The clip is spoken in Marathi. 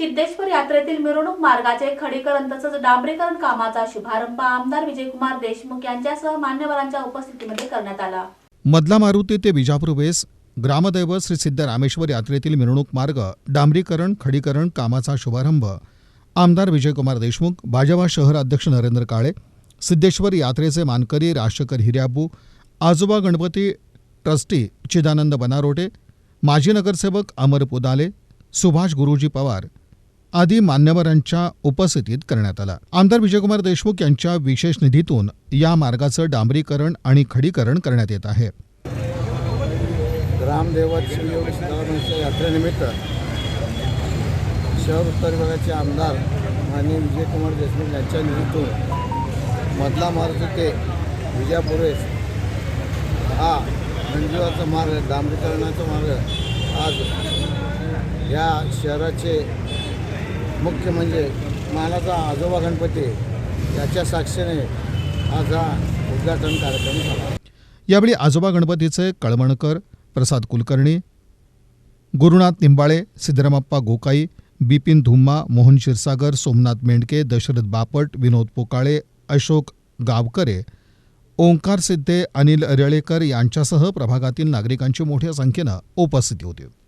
सिद्धेश्वर यात्रेतील मिरवणूक मार्गाचे खडीकरण तसंच डांबरीकरण कामाचा शुभारंभ आमदार विजयकुमार देशमुख यांच्यासह मान्यवरांच्या उपस्थितीमध्ये करण्यात आला. मधला मारुती ते विजापूर वेस ग्रामदैवत श्री सिद्ध रामेश्वर यात्रेतील मिरवणूक मार्ग डांबरीकरण खडीकरण कामाचा शुभारंभ आमदार विजयकुमार देशमुख भाजपा शहर अध्यक्ष नरेंद्र काळे सिद्धेश्वर यात्रेचे मानकरी राजशेखर हिर्याबू आजोबा गणपती ट्रस्टी चिदानंद बनारोटे माजी नगरसेवक अमर पुदाले सुभाष गुरुजी पवार आदी मान्यवरांच्या उपस्थितीत करण्यात आला. आमदार विजयकुमार देशमुख यांच्या विशेष निधीतून या मार्गाचं डांबरीकरण आणि खडीकरण करण्यात येत आहे. रामदेवत यात्रेनिमित्त शहर उत्तर विभागाचे आमदार माननीय विजयकुमार देशमुख यांच्या निधीतून मधला मार्ग ते विजापुरेस हा मंजुराचा मार्ग डांबरीकरणाचा मार्ग आज या शहराचे मुख्य म्हणजे मानाचा आजोबा गणपती याच्या साक्षीने आज हा उद्घाटन कार्यक्रम झाला. यावेळी आजोबा गणपतीचे कळवणकर प्रसाद कुलकर्णी गुरुनाथ निंबाळे सिद्धरामप्पा गोकाई बिपिन धुम्मा मोहन क्षीरसागर सोमनाथ मेंढके दशरथ बापट विनोद पोकाळे अशोक गावकरे ओंकार सिद्धे अनिल रेळेकर यांच्यासह प्रभागातील नागरिकांची मोठ्या संख्येनं उपस्थिती होती.